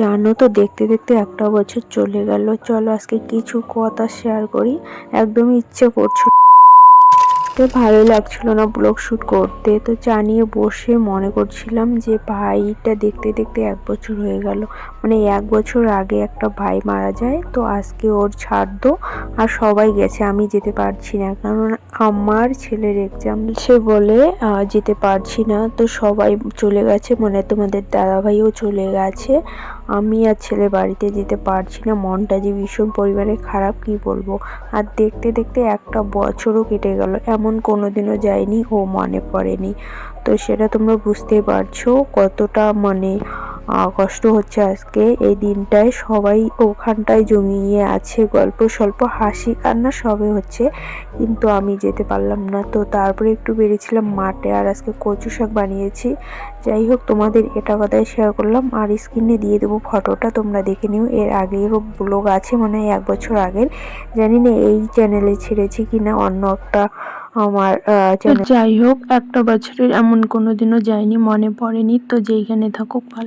জানো তো, দেখতে দেখতে একটা বছর চলে গেল। চলো আজকে কিছু কথা শেয়ার করি। একদমই ইচ্ছে করছ তো ভালো লাগছিল না ব্লগ শ্যুট করতে। তো জানিয়ে বসে মনে করছিলাম যে ভাইটা দেখতে দেখতে এক বছর হয়ে গেল। মানে এক বছর আগে একটা ভাই মারা যায়, তো আজকে ওর ছাড় আর সবাই গেছে। আমি যেতে পারছি না, কারণ আমার ছেলের এক্সাম সে বলে যেতে পারছি না। তো সবাই চলে গেছে মানে তোমাদের দাদাভাইও চলে গেছে। আমি আর ছেলে বাড়িতে যেতে পারছি না। মনটা যে ভীষণ পরিমাণে খারাপ, কি বলব? আর দেখতে দেখতে একটা বছরও কেটে গেল। এমন কোনো দিনও যায়নি ও মনে পড়েনি। তো সেটা তোমরা বুঝতে পারছ কতটা মানে কষ্ট হচ্ছে আজকে। এই দিনটায় সবাই ওখানটায় জমিয়ে আছে গল্প স্বল্প হাসি কান্না সবে হচ্ছে। কিন্তু আমি যেতে পারলাম না। তো তারপরে একটু বেরিয়েছিলাম মাঠে আর আজকে কচু শাক বানিয়েছি। যাই হোক তোমাদের এটা কথাই শেয়ার করলাম। আর স্ক্রিনে দিয়ে দেবো ফটোটা তোমরা দেখে নিও। এর আগেরও ব্লগ আছে মানে এক বছর আগের। জানি না এই চ্যানেলে ছেড়েছি কিনা অন্য একটা আমার যাই হোক একটা বছরের এমন কোনো দিনও যায়নি মনে পড়েনি। তো যেইখানে থাকুক ভালো